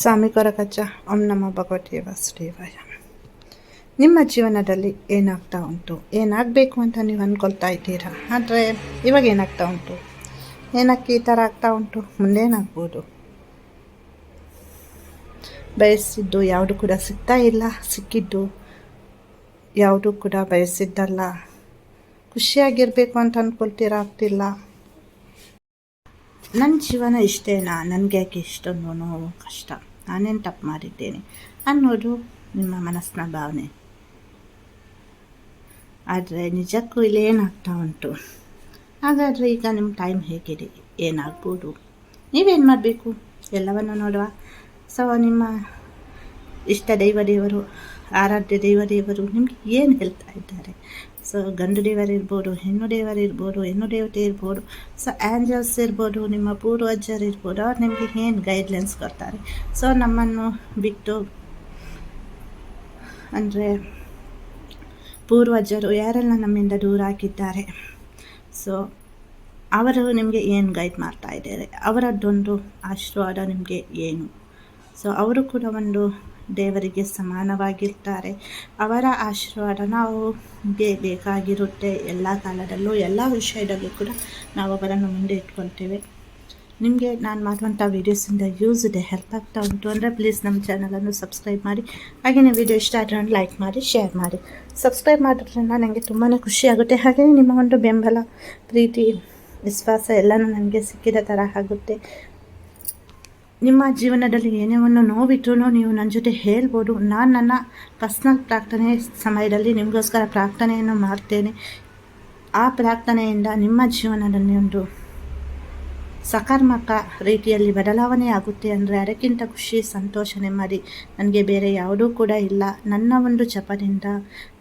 ಸ್ವಾಮಿ ಕೊರಕಜ್ಜ ಓಂ ನಮ ಭಗವತಿ ವಾಸುದೇವಾಯ. ನಿಮ್ಮ ಜೀವನದಲ್ಲಿ ಏನಾಗ್ತಾ ಉಂಟು? ಏನಾಗಬೇಕು ಅಂತ ನೀವು ಅಂದ್ಕೊಳ್ತಾ ಇದ್ದೀರಾ? ಆದರೆ ಇವಾಗ ಏನಾಗ್ತಾ ಉಂಟು? ಏನಕ್ಕೆ ಈ ಥರ ಆಗ್ತಾ ಉಂಟು? ಮುಂದೇನಾಗ್ಬೋದು? ಬಯಸಿದ್ದು ಯಾವುದು ಕೂಡ ಸಿಗ್ತಾ ಇಲ್ಲ. ಸಿಕ್ಕಿದ್ದು ಯಾವುದು ಕೂಡ ಬಯಸಿದ್ದಲ್ಲ. ಖುಷಿಯಾಗಿರಬೇಕು ಅಂತ ಅಂದ್ಕೊಳ್ತೀರಾ ಆಗ್ತಿಲ್ಲ. ನನ್ನ ಜೀವನ ಇಷ್ಟೇನಾ? ನನಗೆ ಯಾಕೆ ಇಷ್ಟೊಂದು ನೋವು, ಕಷ್ಟ? ನಾನೇನು ತಪ್ಪು ಮಾಡಿದ್ದೇನೆ? ಅನ್ನೋದು ನಿಮ್ಮ ಮನಸ್ಸಿನ ಭಾವನೆ. ಆದರೆ ನಿಜಕ್ಕೂ ಇಲ್ಲಿ ಏನಾಗ್ತಾ ಉಂಟು. ಹಾಗಾದರೆ ಈಗ ನಿಮ್ಮ ಟೈಮ್ ಹೇಗಿದೆ? ಏನಾಗ್ಬೋದು? ನೀವೇನು ಮಾಡಬೇಕು? ಎಲ್ಲವನ್ನು ನೋಡುವ. ಸೊ, ನಿಮ್ಮ ಇಷ್ಟ ದೈವ ದೇವರು, ಆರಾಧ್ಯ ದೈವ ದೇವರು ನಿಮಗೆ ಏನು ಹೇಳ್ತಾ ಇದ್ದಾರೆ ಸೊ ಗಂಡು ದೇವರಿರ್ಬೋದು ಹೆಣ್ಣು ದೇವರು ಇರ್ಬೋದು, ಹೆಣ್ಣು ದೇವತೆ ಇರ್ಬೋದು ಸೊ ಆ್ಯಂಜಲ್ಸ್ ಇರ್ಬೋದು, ನಿಮ್ಮ ಪೂರ್ವಜರು ಇರ್ಬೋದು, ಅವ್ರು ನಿಮಗೆ ಏನು ಗೈಡ್ಲೈನ್ಸ್ ಕೊಡ್ತಾರೆ? ಸೊ ನಮ್ಮನ್ನು ಬಿಟ್ಟು, ಅಂದರೆ ಪೂರ್ವಜರು ಯಾರೆಲ್ಲ ನಮ್ಮಿಂದ ದೂರ ಹಾಕಿದ್ದಾರೆ ಸೊ ಅವರು ನಿಮಗೆ ಏನು ಗೈಡ್ ಮಾಡ್ತಾ ಇದ್ದಾರೆ? ಅವರದ್ದೊಂದು ಆಶೀರ್ವಾದ ನಿಮಗೆ ಏನು? ಸೊ ಅವರು ಕೂಡ ಒಂದು ದೇವರಿಗೆ ಸಮಾನವಾಗಿರ್ತಾರೆ. ಅವರ ಆಶೀರ್ವಾದ ನಾವು ಬೇಕಾಗಿರುತ್ತೆ. ಎಲ್ಲ ಕಾಲದಲ್ಲೂ, ಎಲ್ಲ ವಿಷಯದಲ್ಲೂ ಕೂಡ ನಾವು ಅವರನ್ನು ಮುಂದೆ ಇಟ್ಕೊಳ್ತೇವೆ. ನಿಮಗೆ ನಾನು ಮಾಡುವಂಥ ವೀಡಿಯೋಸಿಂದ ಯೂಸ್ ಇದೆ ಹೆಲ್ಪ್ ಆಗ್ತಾ ಉಂಟು ಅಂದರೆ ಪ್ಲೀಸ್ ನಮ್ಮ ಚಾನಲನ್ನು ಸಬ್ಸ್ಕ್ರೈಬ್ ಮಾಡಿ. ಹಾಗೆಯೇ ವಿಡಿಯೋ ಇಷ್ಟ ಆದರೆ ಲೈಕ್ ಮಾಡಿ ಶೇರ್ ಮಾಡಿ. ಸಬ್ಸ್ಕ್ರೈಬ್ ಮಾಡೋದ್ರಿಂದ ನನಗೆ ತುಂಬಾ ಖುಷಿಯಾಗುತ್ತೆ ಹಾಗೆಯೇ ನಿಮ್ಮ ಒಂದು ಬೆಂಬಲ, ಪ್ರೀತಿ, ವಿಶ್ವಾಸ ಎಲ್ಲನೂ ನನಗೆ ಸಿಕ್ಕಿದ ಥರ ಆಗುತ್ತೆ. ನಿಮ್ಮ ಜೀವನದಲ್ಲಿ ಏನೇ ಒಂದು ನೋವಿದ್ರೂ ನೀವು ನನ್ನ ಜೊತೆ ಹೇಳ್ಬೋದು. ನಾನು ನನ್ನ ಪರ್ಸ್ನಲ್ ಪ್ರಾರ್ಥನೆ ಸಮಯದಲ್ಲಿ ನಿಮಗೋಸ್ಕರ ಪ್ರಾರ್ಥನೆಯನ್ನು ಮಾಡ್ತೇನೆ. ಆ ಪ್ರಾರ್ಥನೆಯಿಂದ ನಿಮ್ಮ ಜೀವನದಲ್ಲಿ ಒಂದು ಸಕಾರಾತ್ಮಕ ರೀತಿಯಲ್ಲಿ ಬದಲಾವಣೆ ಆಗುತ್ತೆ ಅಂದರೆ ಅದಕ್ಕಿಂತ ಖುಷಿ, ಸಂತೋಷ, ನೆಮ್ಮದಿ. ನನಗೆ ಬೇರೆ ಯಾವುದೂ ಕೂಡ ಇಲ್ಲ. ನನ್ನ ಒಂದು ಜಪದಿಂದ,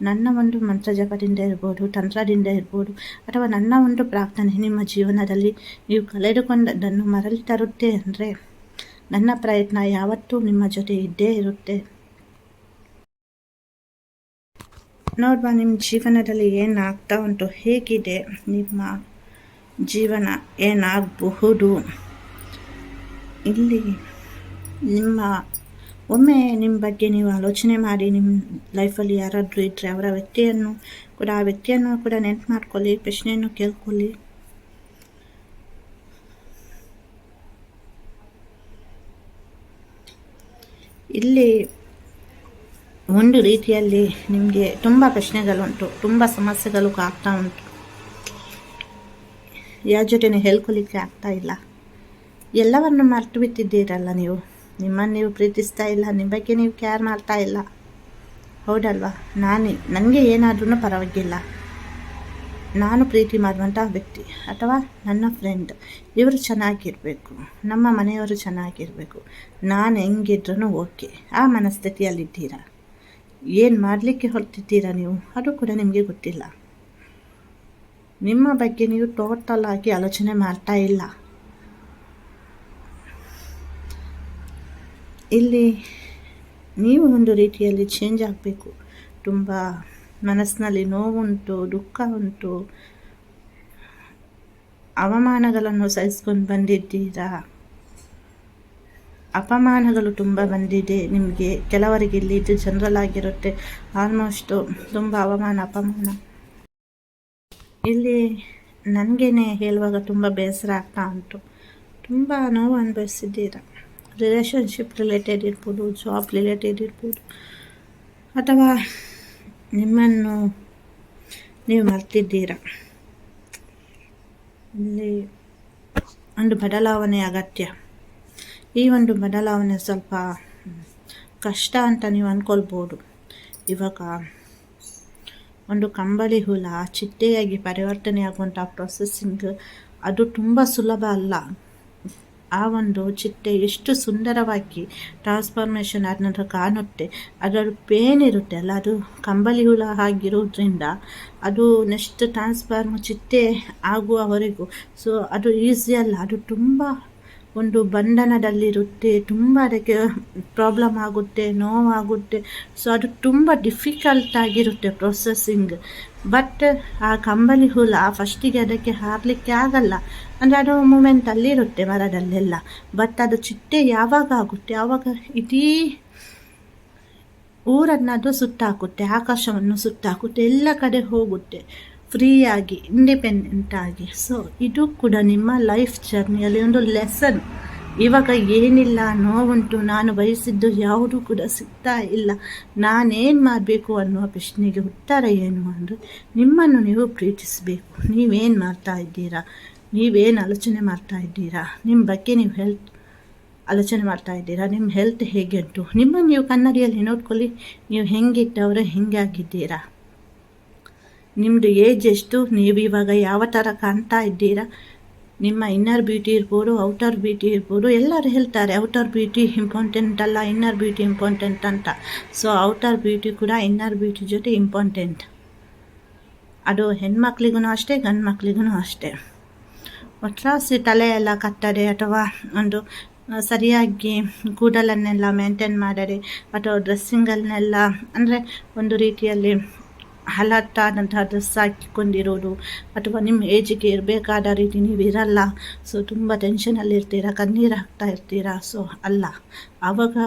ನನ್ನ ಒಂದು ಮಂತ್ರ ಜಪದಿಂದ ಇರ್ಬೋದು, ತಂತ್ರದಿಂದ ಇರ್ಬೋದು, ಅಥವಾ ನನ್ನ ಒಂದು ಪ್ರಾರ್ಥನೆ ನಿಮ್ಮ ಜೀವನದಲ್ಲಿ ನೀವು ಕಳೆದುಕೊಂಡದ್ದನ್ನು ಮರಳಿ ತರುತ್ತೆ ಅಂದರೆ ನನ್ನ ಪ್ರಯತ್ನ ಯಾವತ್ತೂ ನಿಮ್ಮ ಜೊತೆ ಇದ್ದೇ ಇರುತ್ತೆ. ನೋಡುವ ನಿಮ್ಮ ಜೀವನದಲ್ಲಿ ಏನಾಗ್ತಾ ಉಂಟು? ಹೇಗಿದೆ ನಿಮ್ಮ ಜೀವನ? ಏನಾಗಬಹುದು? ಇಲ್ಲಿ ನಿಮ್ಮ, ಒಮ್ಮೆ ನಿಮ್ಮ ಬಗ್ಗೆ ನೀವು ಆಲೋಚನೆ ಮಾಡಿ ನಿಮ್ಮ ಲೈಫಲ್ಲಿ ಯಾರಾದರೂ ಇದ್ದರೆ ಅವರ ವ್ಯಕ್ತಿಯನ್ನು ಕೂಡ, ಆ ವ್ಯಕ್ತಿಯನ್ನು ಕೂಡ ನೆನ್ಪು ಮಾಡ್ಕೊಳ್ಳಿ, ಪ್ರಶ್ನೆಯನ್ನು ಕೇಳ್ಕೊಳ್ಳಿ. ಇಲ್ಲಿ ಒಂದು ರೀತಿಯಲ್ಲಿ ನಿಮಗೆ ತುಂಬ ಪ್ರಶ್ನೆಗಳುಂಟು, ತುಂಬ ಸಮಸ್ಯೆಗಳು ಆಗ್ತಾ ಉಂಟು. ಯಾವ ಜೊತೆ ಹೇಳ್ಕೊಳ್ಳಿಕ್ಕೆ ಆಗ್ತಾ ಇಲ್ಲ. ಎಲ್ಲವನ್ನು ಮರೆತು ಬಿಟ್ಟಿದ್ದೀರಲ್ಲ ನೀವು? ನಿಮ್ಮನ್ನು ನೀವು ಪ್ರೀತಿಸ್ತಾ ಇಲ್ಲ, ನಿಮ್ಮ ಬಗ್ಗೆ ನೀವು ಕೇರ್ ಮಾಡ್ತಾ ಇಲ್ಲ. ಹೌದಲ್ವಾ? ನಾನೇ, ನನಗೆ ಏನಾದ್ರೂ ಪರವಾಗಿಲ್ಲ. ನಾನು ಪ್ರೀತಿ ಮಾಡುವಂಥ ವ್ಯಕ್ತಿ ಅಥವಾ ನನ್ನ ಫ್ರೆಂಡ್ ಇವರು ಚೆನ್ನಾಗಿರಬೇಕು, ನಮ್ಮ ಮನೆಯವರು ಚೆನ್ನಾಗಿರಬೇಕು, ನಾನು ಹೆಂಗಿದ್ರೂ ಓಕೆ ಆ ಮನಸ್ಥಿತಿಯಲ್ಲಿದ್ದೀರಾ ಏನು ಮಾಡಲಿಕ್ಕೆ ಹೊರಟಿದ್ದೀರಾ ನೀವು? ಅದು ಕೂಡ ನಿಮಗೆ ಗೊತ್ತಿಲ್ಲ. ನಿಮ್ಮ ಬಗ್ಗೆ ನೀವು ಟೋಟಲ್ ಆಗಿ ಆಲೋಚನೆ ಮಾಡ್ತಾ ಇಲ್ಲ. ಇಲ್ಲಿ ನೀವು ಒಂದು ರೀತಿಯಲ್ಲಿ ಚೇಂಜ್ ಆಗಬೇಕು. ತುಂಬ ಮನಸ್ಸಿನಲ್ಲಿ ನೋವುಂಟು ದುಃಖ ಉಂಟು ಅವಮಾನಗಳನ್ನು ಸಹಿಸ್ಕೊಂಡು ಬಂದಿದ್ದೀರಾ? ಅಪಮಾನಗಳು ತುಂಬ ಬಂದಿದೆ ನಿಮಗೆ. ಕೆಲವರಿಗೆ ಇಲ್ಲಿ ಇದು ಜನರಲ್ ಆಗಿರುತ್ತೆ. ಆಲ್ಮೋಸ್ಟು ತುಂಬ ಅವಮಾನ, ಅಪಮಾನ. ಇಲ್ಲಿ ನನಗೇನೆ ಹೇಳುವಾಗ ತುಂಬ ಬೇಸರ ಆಗ್ತಾ ಉಂಟು. ತುಂಬ ನೋವು ಅನುಭವಿಸಿದ್ದೀರ? ರಿಲೇಷನ್ಶಿಪ್ ರಿಲೇಟೆಡ್ ಇರ್ಬೋದು ಜಾಬ್ ರಿಲೇಟೆಡ್ ಇರ್ಬೋದು, ಅಥವಾ ನಿಮ್ಮನ್ನು ನೀವು ಮರ್ತಿದ್ದೀರಾ? ಇಲ್ಲಿ ಒಂದು ಬದಲಾವಣೆ ಅಗತ್ಯ. ಈ ಒಂದು ಬದಲಾವಣೆ ಸ್ವಲ್ಪ ಕಷ್ಟ ಅಂತ ನೀವು ಅಂದ್ಕೊಳ್ಬೋದು ಇವಾಗ ಒಂದು ಕಂಬಳಿ ಹುಳ ಚಿಟ್ಟೆಯಾಗಿ ಪರಿವರ್ತನೆ ಆಗುವಂಥ ಪ್ರೊಸೆಸ್ಸಿಂಗ್ ಅದು ತುಂಬ ಸುಲಭ ಅಲ್ಲ. ಆ ಒಂದು ಚಿಟ್ಟೆ ಎಷ್ಟು ಸುಂದರವಾಗಿ ಟ್ರಾನ್ಸ್ಫಾರ್ಮೇಷನ್ ಅದನ್ನ ಕಾಣುತ್ತೆ. ಅದರ ಪೇನ್ ಇರುತ್ತೆ ಅಲ್ಲ, ಅದು ಕಂಬಳಿ ಹುಳ ಆಗಿರೋದ್ರಿಂದ ಅದು ನೆಕ್ಸ್ಟ್ ಟ್ರಾನ್ಸ್ಫಾರ್ಮ್ ಚಿಟ್ಟೆ ಆಗುವವರೆಗೂ. ಸೊ ಅದು ಈಸಿ ಅಲ್ಲ, ಅದು ತುಂಬ ಒಂದು ಬಂಧನದಲ್ಲಿರುತ್ತೆ ತುಂಬ ಅದಕ್ಕೆ ಪ್ರಾಬ್ಲಮ್ ಆಗುತ್ತೆ, ನೋವಾಗುತ್ತೆ. ಸೊ ಅದು ತುಂಬ ಡಿಫಿಕಲ್ಟ್ ಆಗಿರುತ್ತೆ ಪ್ರೊಸೆಸ್ಸಿಂಗ್ ಬಟ್ ಆ ಕಂಬಳಿ ಹುಳ ಫಸ್ಟಿಗೆ ಅದಕ್ಕೆ ಹಾರಲಿಕ್ಕೆ ಆಗಲ್ಲ. ಅಂದರೆ ಅದು ಮೂಮೆಂಟಲ್ಲಿರುತ್ತೆ ಮರದಲ್ಲೆಲ್ಲ. ಬಟ್ ಅದು ಚಿಟ್ಟೆ ಯಾವಾಗ ಆಗುತ್ತೆ? ಆವಾಗ ಇಡೀ ಅದು ಸುತ್ತಾಕುತ್ತೆ, ಆಕಾಶವನ್ನು ಸುತ್ತಾಕುತ್ತೆ, ಎಲ್ಲ ಕಡೆ ಹೋಗುತ್ತೆ. ಫ್ರೀಯಾಗಿ ಇಂಡಿಪೆಂಡೆಂಟ್ ಆಗಿ. ಸೊ ಇದು ಕೂಡ ನಿಮ್ಮ ಲೈಫ್ ಜರ್ನಿಯಲ್ಲಿ ಒಂದು ಲೆಸನ್ ಇವಾಗ ಏನಿಲ್ಲ, ನೋವುಂಟು, ನಾನು ಬಯಸಿದ್ದು ಯಾವುದು ಕೂಡ ಸಿಗ್ತಾ ಇಲ್ಲ. ನಾನೇನು ಮಾಡಬೇಕು ಅನ್ನುವ ಪ್ರಶ್ನೆಗೆ ಉತ್ತರ ಏನು ಅಂದರೆ, ನಿಮ್ಮನ್ನು ನೀವು ಪ್ರೀತಿಸಬೇಕು. ನೀವೇನು ಮಾಡ್ತಾ ಇದ್ದೀರಾ? ನೀವೇನು ಆಲೋಚನೆ ಮಾಡ್ತಾ ಇದ್ದೀರಾ? ನಿಮ್ಮ ಬಗ್ಗೆ ನೀವು ಹೆಲ್ತ್ ಆಲೋಚನೆ ಮಾಡ್ತಾ ಇದ್ದೀರಾ? ನಿಮ್ಮ ಹೆಲ್ತ್ ಹೇಗೆ ಉಂಟು? ನಿಮ್ಮನ್ನು ನೀವು ಕನ್ನಡಿಯಲ್ಲಿ ನೋಡ್ಕೊಳ್ಳಿ. ನೀವು ಹೆಂಗಿದ್ದವರು ಹೆಂಗೆ ಆಗಿದ್ದೀರಾ ನಿಮ್ಮದು ಏಜ್ ಎಷ್ಟು? ನೀವು ಇವಾಗ ಯಾವ ಥರ ಕಾಣ್ತಾ ಇದ್ದೀರಾ? ನಿಮ್ಮ ಇನ್ನರ್ ಬ್ಯೂಟಿ ಇರ್ಬೋದು ಔಟರ್ ಬ್ಯೂಟಿ ಇರ್ಬೋದು, ಎಲ್ಲರೂ ಹೇಳ್ತಾರೆ ಔಟರ್ ಬ್ಯೂಟಿ ಇಂಪಾರ್ಟೆಂಟ್ ಅಲ್ಲ ಇನ್ನರ್ ಬ್ಯೂಟಿ ಇಂಪಾರ್ಟೆಂಟ್ ಅಂತ. ಸೊ ಔಟರ್ ಬ್ಯೂಟಿ ಕೂಡ ಇನ್ನರ್ ಬ್ಯೂಟಿ ಜೊತೆ ಇಂಪಾರ್ಟೆಂಟ್ ಅದು ಹೆಣ್ಮಕ್ಳಿಗೂ ಅಷ್ಟೇ ಗಂಡು ಮಕ್ಳಿಗೂ ಅಷ್ಟೇ. ಒಟ್ರಾಸಿ ತಲೆ ಎಲ್ಲ ಕಟ್ಟದೆ ಅಥವಾ ಒಂದು ಸರಿಯಾಗಿ ಕೂದಲನ್ನೆಲ್ಲ ಮೇಂಟೈನ್ ಮಾಡದೆ, ಅಥವಾ ಡ್ರೆಸ್ಸಿಂಗಲ್ಲನ್ನೆಲ್ಲ ಅಂದರೆ ಒಂದು ರೀತಿಯಲ್ಲಿ ಹಲತ್ತಾದಂತಹ ಡ್ರೆಸ್ ಹಾಕಿಕೊಂಡಿರೋದು ಅಥವಾ ನಿಮ್ಮ ಏಜಿಗೆ ಇರಬೇಕಾದ ರೀತಿ ನೀವು ಇರಲ್ಲ ಸೊ ತುಂಬ ಟೆನ್ಷನಲ್ಲಿರ್ತೀರಾ ಕಣ್ಣೀರು ಹಾಕ್ತಾ ಇರ್ತೀರಾ? ಸೊ ಅಲ್ಲ. ಆವಾಗ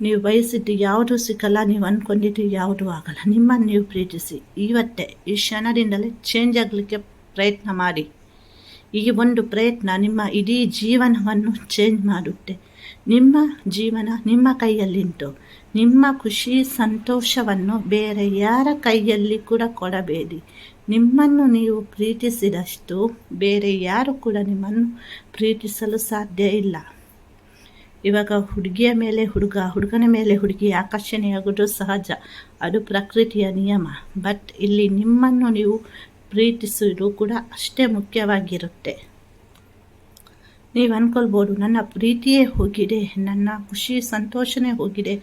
ನೀವು ಬಯಸಿದ್ದು ಯಾವುದು ಸಿಕ್ಕಲ್ಲ, ನೀವು ಅಂದ್ಕೊಂಡಿದ್ದು ಯಾವುದೂ ಆಗಲ್ಲ. ನಿಮ್ಮನ್ನು ನೀವು ಪ್ರೀತಿಸಿ. ಇವತ್ತೇ ಈ ಕ್ಷಣದಿಂದಲೇ ಚೇಂಜ್ ಆಗಲಿಕ್ಕೆ ಪ್ರಯತ್ನ ಮಾಡಿ. ಈ ಒಂದು ಪ್ರಯತ್ನ ನಿಮ್ಮ ಇಡೀ ಜೀವನವನ್ನು ಚೇಂಜ್ ಮಾಡುತ್ತೆ. ನಿಮ್ಮ ಜೀವನ ನಿಮ್ಮ ಕೈಯಲ್ಲಿಂಟು ನಿಮ್ಮ ಖುಷಿ, ಸಂತೋಷವನ್ನು ಬೇರೆ ಯಾರ ಕೈಯಲ್ಲಿ ಕೂಡ ಕೊಡಬೇಡಿ. ನಿಮ್ಮನ್ನು ನೀವು ಪ್ರೀತಿಸಿದಷ್ಟು ಬೇರೆ ಯಾರು ಕೂಡ ನಿಮ್ಮನ್ನು ಪ್ರೀತಿಸಲು ಸಾಧ್ಯ ಇಲ್ಲ. ಇವಾಗ ಹುಡುಗಿಯ ಮೇಲೆ ಹುಡುಗ, ಹುಡುಗನ ಮೇಲೆ ಹುಡುಗಿ ಆಕರ್ಷಣೆಯಾಗೋದು ಸಹಜ, ಅದು ಪ್ರಕೃತಿಯ ನಿಯಮ. ಬಟ್ ಇಲ್ಲಿ ನಿಮ್ಮನ್ನು ನೀವು ಪ್ರೀತಿಸುವುದು ಕೂಡ ಅಷ್ಟೇ ಮುಖ್ಯವಾಗಿರುತ್ತೆ. ನೀವು ಅಂದ್ಕೊಳ್ಬೋದು ನನ್ನ ಪ್ರೀತಿಯೇ ಹೋಗಿದೆ, ನನ್ನ ಖುಷಿ, ಸಂತೋಷನೇ ಹೋಗಿದೆ.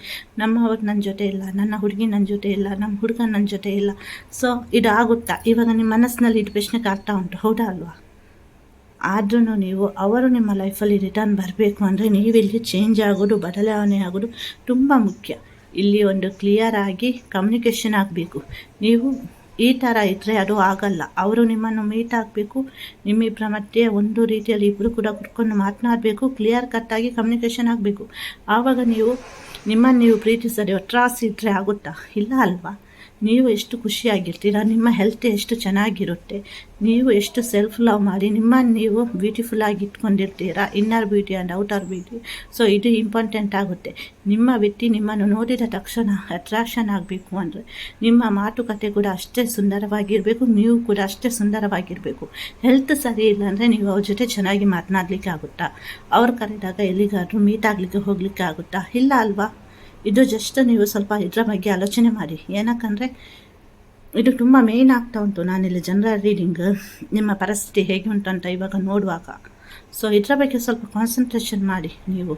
ನಮ್ಮವ್ರು ನನ್ನ ಜೊತೆ ಇಲ್ಲ, ನನ್ನ ಹುಡುಗಿ ನನ್ನ ಜೊತೆ ಇಲ್ಲ ನಮ್ಮ ಹುಡುಗ ನನ್ನ ಜೊತೆ ಇಲ್ಲ. ಸೊ ಇದಾಗುತ್ತಾ? ಇವಾಗ ನಿಮ್ಮ ಮನಸ್ಸಿನಲ್ಲಿ ಇದು ಪ್ರಶ್ನೆ ಆಗ್ತಾ ಉಂಟು, ಹೌದಾ ಅಲ್ವಾ? ಆದ್ರೂ ನೀವು, ಅವರು ನಿಮ್ಮ ಲೈಫಲ್ಲಿ ರಿಟರ್ನ್ ಬರಬೇಕು ಅಂದರೆ ನೀವಿಲ್ಲಿ ಚೇಂಜ್ ಆಗೋದು, ಬದಲಾವಣೆ ಆಗೋದು ತುಂಬ ಮುಖ್ಯ. ಇಲ್ಲಿ ಒಂದು ಕ್ಲಿಯರ್ ಆಗಿ ಕಮ್ಯುನಿಕೇಷನ್ ಆಗಬೇಕು. ನೀವು ಈ ಥರ ಇದ್ದರೆ ಅದು ಆಗಲ್ಲ. ಅವರು ನಿಮ್ಮನ್ನು ಮೀಟ್ ಆಗಬೇಕು. ನಿಮ್ಮಿಬ್ಬರ ಮಧ್ಯೆ ಒಂದು ರೀತಿಯಲ್ಲಿ ಇಬ್ಬರು ಕೂಡ ಕುತ್ಕೊಂಡು ಮಾತನಾಡಬೇಕು. ಕ್ಲಿಯರ್ ಕಟ್ಟಾಗಿ ಕಮ್ಯುನಿಕೇಷನ್ ಆಗಬೇಕು. ಆವಾಗ ನೀವು ನಿಮ್ಮನ್ನು ನೀವು ಪ್ರೀತಿಸದೆ, ಒಟ್ರಾಸಿ ಇದ್ದರೆ ಆಗುತ್ತಾ? ಇಲ್ಲ ಅಲ್ವಾ? ನೀವು ಎಷ್ಟು ಖುಷಿಯಾಗಿರ್ತೀರ, ನಿಮ್ಮ ಹೆಲ್ತ್ ಎಷ್ಟು ಚೆನ್ನಾಗಿರುತ್ತೆ, ನೀವು ಎಷ್ಟು ಸೆಲ್ಫ್ ಲವ್ ಮಾಡಿ ನಿಮ್ಮನ್ನು ನೀವು ಬ್ಯೂಟಿಫುಲ್ಲಾಗಿ ಇಟ್ಕೊಂಡಿರ್ತೀರಾ inner beauty and outer beauty so ಇದು ಇಂಪಾರ್ಟೆಂಟ್ ಆಗುತ್ತೆ. ನಿಮ್ಮ ವ್ಯಕ್ತಿ ನಿಮ್ಮನ್ನು ನೋಡಿದ ತಕ್ಷಣ ಅಟ್ರಾಕ್ಷನ್ ಆಗಬೇಕು ಅಂದರೆ, ನಿಮ್ಮ ಮಾತುಕತೆ ಕೂಡ ಅಷ್ಟೇ ಸುಂದರವಾಗಿರಬೇಕು, ನೀವು ಕೂಡ ಅಷ್ಟೇ ಸುಂದರವಾಗಿರಬೇಕು. ಹೆಲ್ತ್ ಸರಿ ಇಲ್ಲ ಅಂದರೆ ನೀವು ಅವ್ರ ಜೊತೆ ಚೆನ್ನಾಗಿ ಮಾತನಾಡಲಿಕ್ಕೆ ಆಗುತ್ತಾ? ಅವ್ರು ಕರೆದಾಗ ಎಲ್ಲಿಗಾದರೂ ಮೀಟ್ ಆಗಲಿಕ್ಕೆ ಹೋಗಲಿಕ್ಕೆ ಆಗುತ್ತಾ? ಇಲ್ಲ ಅಲ್ವಾ? ಇದು ಜಸ್ಟ್ ನೀವು ಸ್ವಲ್ಪ ಇದರ ಬಗ್ಗೆ ಆಲೋಚನೆ ಮಾಡಿ. ಏನಕ್ಕಂದರೆ, ಇದು ತುಂಬ ಮೇಯ್ನ್ ಆಗ್ತಾ ಉಂಟು ನಾನಿಲ್ಲಿ ಜನರಲ್ ರೀಡಿಂಗ್ ನಿಮ್ಮ ಪರಿಸ್ಥಿತಿ ಹೇಗೆ ಉಂಟು ಇವಾಗ ನೋಡುವಾಗ. ಸೊ ಇದರ ಬಗ್ಗೆ ಸ್ವಲ್ಪ ಕಾನ್ಸಂಟ್ರೇಷನ್ ಮಾಡಿ ನೀವು.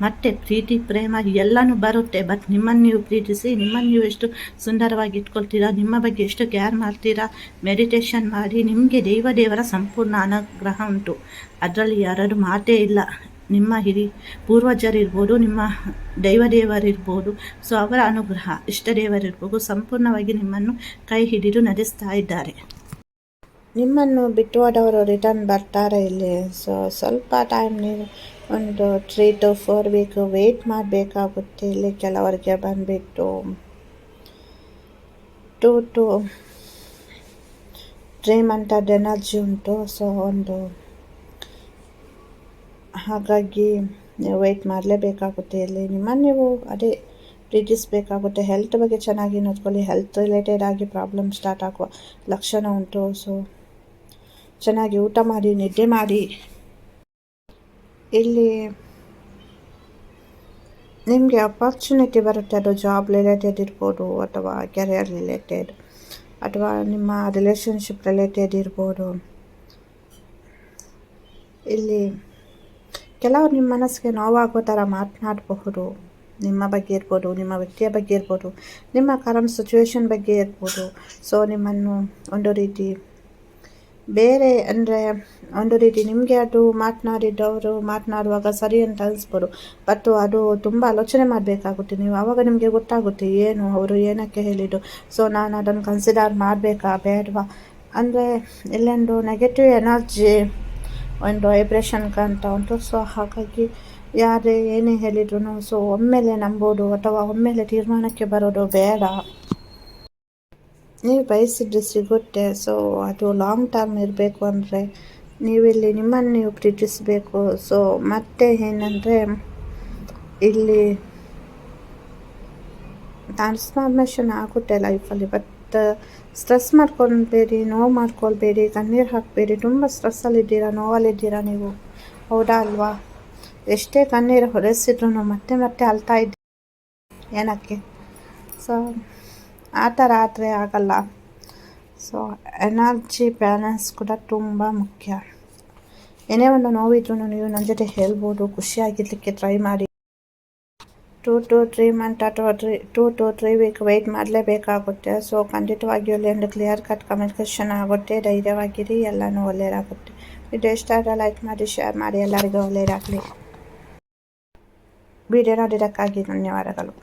ಮತ್ತೆ ಪ್ರೀತಿ ಪ್ರೇಮ ಎಲ್ಲನೂ ಬರುತ್ತೆ ಬಟ್ ನಿಮ್ಮನ್ನು ನೀವು ಪ್ರೀತಿಸಿ, ನಿಮ್ಮನ್ನು ನೀವು ಎಷ್ಟು ಸುಂದರವಾಗಿ ಇಟ್ಕೊಳ್ತೀರಾ, ನಿಮ್ಮ ಬಗ್ಗೆ ಎಷ್ಟು ಕೇರ್ ಮಾಡ್ತೀರಾ ಮೆಡಿಟೇಷನ್ ಮಾಡಿ ನಿಮಗೆ ದೇವ ದೇವರ ಸಂಪೂರ್ಣ ಅನುಗ್ರಹ ಉಂಟು. ಅದರಲ್ಲಿ ಯಾರಾದ್ರೂ ಮಾತೇ ಇಲ್ಲ. ನಿಮ್ಮ ಹಿರಿ ಪೂರ್ವಜರಿರ್ಬೋದು, ನಿಮ್ಮ ದೈವದೇವರಿರ್ಬೋದು, ಸೊ ಅವರ ಅನುಗ್ರಹ ಇಷ್ಟ ದೇವರಿರ್ಬೋದು ಸಂಪೂರ್ಣವಾಗಿ ನಿಮ್ಮನ್ನು ಕೈ ಹಿಡಿದು ನಡೆಸ್ತಾ ಇದ್ದಾರೆ. ನಿಮ್ಮನ್ನು ಬಿಟ್ಟು ಹೋದವರು ರಿಟರ್ನ್ ಬರ್ತಾರೆ ಇಲ್ಲಿ. ಸೊ ಸ್ವಲ್ಪ ಟೈಮ್ ನೀವು ಒಂದು three to four week wait ಮಾಡಬೇಕಾಗುತ್ತೆ ಇಲ್ಲಿ ಕೆಲವರಿಗೆ ಬಂದುಬಿಟ್ಟು. To to three month energy ಉಂಟು. ಸೊ ಒಂದು ಹಾಗಾಗಿ ವೆಯ್ಟ್ ಮಾಡಲೇಬೇಕಾಗುತ್ತೆ. ಇಲ್ಲಿ ನಿಮ್ಮನ್ನು ನೀವು ಅದೇ ಪ್ರೀತಿಸಬೇಕಾಗುತ್ತೆ. ಹೆಲ್ತ್ ಬಗ್ಗೆ ಚೆನ್ನಾಗಿ ನೋಡ್ಕೊಳ್ಳಿ. ಹೆಲ್ತ್ ರಿಲೇಟೆಡ್ ಆಗಿ ಪ್ರಾಬ್ಲಮ್ ಸ್ಟಾರ್ಟ್ ಆಗುವ ಲಕ್ಷಣ ಉಂಟು. ಸೊ ಚೆನ್ನಾಗಿ ಊಟ ಮಾಡಿ, ನಿದ್ದೆ ಮಾಡಿ. ಇಲ್ಲಿ ನಿಮಗೆ ಅಪಾರ್ಚುನಿಟಿ ಬರುತ್ತೆ. ಅದು ಜಾಬ್ ರಿಲೇಟೆಡ್ ಇರ್ಬೋದು ಅಥವಾ ಕೆರಿಯರ್ ರಿಲೇಟೆಡ್ ಅಥವಾ ನಿಮ್ಮ ರಿಲೇಷನ್ಶಿಪ್ ರಿಲೇಟೆಡ್ ಇರ್ಬೋದು. ಇಲ್ಲಿ ಕೆಲವರು ನಿಮ್ಮ ಮನಸ್ಸಿಗೆ ನೋವಾಗೋ ಥರ ಮಾತನಾಡಬಹುದು. ನಿಮ್ಮ ಬಗ್ಗೆ ಇರ್ಬೋದು, ನಿಮ್ಮ ವ್ಯಕ್ತಿಯ ಬಗ್ಗೆ ಇರ್ಬೋದು, ನಿಮ್ಮ ಕರೆಂಟ್ ಸಿಚುವೇಶನ್ ಬಗ್ಗೆ ಇರ್ಬೋದು. ಸೊ ನಿಮ್ಮನ್ನು ಒಂದು ರೀತಿ ಬೇರೆ ಅಂದರೆ ಒಂದು ರೀತಿ ನಿಮಗೆ ಅದು ಮಾತನಾಡಿದವರು ಮಾತನಾಡುವಾಗ ಸರಿ ಅಂತ ಅನಿಸ್ಬೋದು. ಬಟ್ ಅದು ತುಂಬ ಆಲೋಚನೆ ಮಾಡಬೇಕಾಗುತ್ತೆ. ನೀವು ಆವಾಗ ನಿಮಗೆ ಗೊತ್ತಾಗುತ್ತೆ ಏನು, ಅವರು ಏನಕ್ಕೆ ಹೇಳಿದ್ದು. ಸೊ ನಾನು ಅದನ್ನು ಕನ್ಸಿಡರ್ ಮಾಡಬೇಕಾ ಬೇಡವಾ? ಅಂದರೆ ಇಲ್ಲೊಂದು ನೆಗೆಟಿವ್ ಎನರ್ಜಿ ಒಂದು ವೈಬ್ರೇಷನ್ ಕಾಣ್ತಾ ಉಂಟು. ಸೊ ಹಾಗಾಗಿ ಯಾರೇ ಏನೇ ಹೇಳಿದ್ರು ಸೊ ಒಮ್ಮೆಲೆ ನಂಬೋದು ಅಥವಾ ಒಮ್ಮೆಲೆ ತೀರ್ಮಾನಕ್ಕೆ ಬರೋದು ಬೇಡ. ನೀವು ಬಯಸಿದ್ದು ಸಿಗುತ್ತೆ. ಸೊ ಅದು ಲಾಂಗ್ ಟರ್ಮ್ ಇರಬೇಕು ಅಂದರೆ ನೀವಿಲ್ಲಿ ನಿಮ್ಮನ್ನು ನೀವು ಪ್ರೀತಿಸಬೇಕು. ಸೊ ಮತ್ತೆ ಏನಂದರೆ, ಇಲ್ಲಿ ಟ್ರಾನ್ಸ್ಫಾರ್ಮೇಷನ್ ಆಗುತ್ತೆ ಲೈಫಲ್ಲಿ ಬಟ್ ಸ್ಟ್ರೆಸ್ ಮಾಡ್ಕೊಳ್ಬೇಡಿ, ನೋವು ಮಾಡ್ಕೊಳ್ಬೇಡಿ, ಕಣ್ಣೀರು ಹಾಕಬೇಡಿ, ತುಂಬ ಸ್ಟ್ರೆಸ್ಸಲ್ಲಿದ್ದೀರಾ ನೋವಲ್ಲಿದ್ದೀರಾ ನೀವು? ಹೌದಾ ಅಲ್ವಾ? ಎಷ್ಟೇ ಕಣ್ಣೀರು ಹೊರೆಸಿದ್ರು ಮತ್ತೆ ಮತ್ತೆ ಅಳ್ತಾ ಇದ್ದ ಏನಕ್ಕೆ? ಸೊ ಆ ಥರ ಆದರೆ ಆಗಲ್ಲ. ಸೊ ಎನರ್ಜಿ ಬ್ಯಾಲೆನ್ಸ್ ಕೂಡ ತುಂಬ ಮುಖ್ಯ. ಏನೇ ಒಂದು ನೋವಿದ್ರೂ ನೀವು ನನ್ನ ಜೊತೆ ಹೇಳ್ಬೋದು, ಖುಷಿಯಾಗಿರ್ಲಿಕ್ಕೆ ಟ್ರೈ ಮಾಡಿ. ಟೂ ಟು ತ್ರೀ ಮಂತ್ ಅಥವಾ three two to three week wait ಮಾಡಲೇಬೇಕಾಗುತ್ತೆ. So ಖಂಡಿತವಾಗಿಯೂ ಅಲ್ಲಿ ಒಂದು ಕ್ಲಿಯರ್ ಕಟ್ ಕಮ್ಯುನಿಕೇಷನ್ ಆಗುತ್ತೆ. ಧೈರ್ಯವಾಗಿರಿ, ಎಲ್ಲನೂ ಒಳ್ಳೆಯದಾಗುತ್ತೆ ವಿಡಿಯೋ ಇಷ್ಟ ಆದರೆ ಲೈಕ್ ಮಾಡಿ ಶೇರ್ ಮಾಡಿ, ಎಲ್ಲರಿಗೂ ಒಳ್ಳೆಯದಾಗಲಿ ವಿಡಿಯೋ ನೋಡಿದ್ದಕ್ಕಾಗಿ ಧನ್ಯವಾದಗಳು.